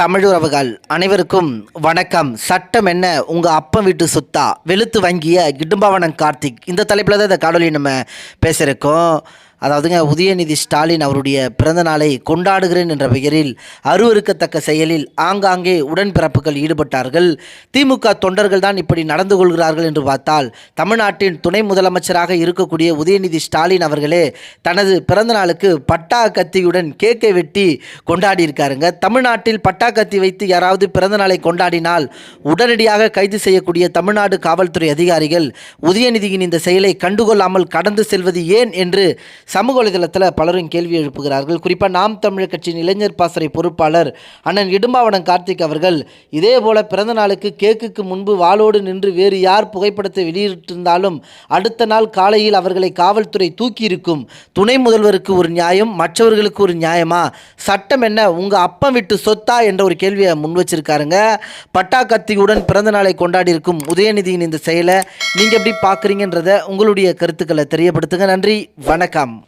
தமிழுறவுகள் அனைவருக்கும் வணக்கம். சட்டம் என்ன? உங்கள் அப்பன் வீட்டு சுத்தா? வெளுத்து வங்கிய இடும்பாவனம் கார்த்திக். இந்த தலைப்பில் தான் இந்த காணொலி நம்ம பேசியிருக்கோம் அதாவதுங்க உதயநிதி ஸ்டாலின் அவருடைய பிறந்த நாளை கொண்டாடுகிறேன் என்ற பெயரில் அருவருக்கத்தக்க செயலில் ஆங்காங்கே உடன்பிறப்புகள் ஈடுபட்டார்கள். திமுக தொண்டர்கள் தான் இப்படி நடந்து கொள்கிறார்கள் என்று பார்த்தால் தமிழ்நாட்டின் துணை முதலமைச்சராக இருக்கக்கூடிய உதயநிதி ஸ்டாலின் அவர்களே தனது பிறந்த நாளுக்கு பட்டா கத்தியுடன் கேக்கை வெட்டி கொண்டாடி இருக்காருங்க தமிழ்நாட்டில் பட்டா கத்தி வைத்து யாராவது பிறந்த நாளை கொண்டாடினால் உடனடியாக கைது செய்யக்கூடிய தமிழ்நாடு காவல்துறை அதிகாரிகள் உதயநிதியின் இந்த செயலை கண்டுகொள்ளாமல் கடந்து செல்வது ஏன் என்று சமூக வலைதளத்தில் பலரும் கேள்வி எழுப்புகிறார்கள். குறிப்பாக நாம் தமிழர் கட்சியின் இளைஞர் பாசறை பொறுப்பாளர் அண்ணன் இடும்பாவனம் கார்த்திக் அவர்கள் இதே போல பிறந்த நாளுக்கு கேக்குக்கு முன்பு வாளோடு நின்று வேறு யார் புகைப்படத்தை வெளியிட்டிருந்தாலும் அடுத்த நாள் காலையில் அவர்களை காவல்துறை தூக்கியிருக்கும். துணை முதல்வருக்கு ஒரு நியாயம் மற்றவர்களுக்கு ஒரு நியாயமா? சட்டம் என்ன? உங்கள் அப்பம் விட்டு சொத்தா? என்ற ஒரு கேள்வியை முன் வச்சிருக்காருங்க. பட்டா கத்தியுடன் பிறந்த நாளை கொண்டாடி இருக்கும் உதயநிதியின் இந்த செயலை நீங்கள் எப்படி பார்க்குறீங்கன்றத உங்களுடைய கருத்துக்களை தெரியப்படுத்துங்க. நன்றி வணக்கம்.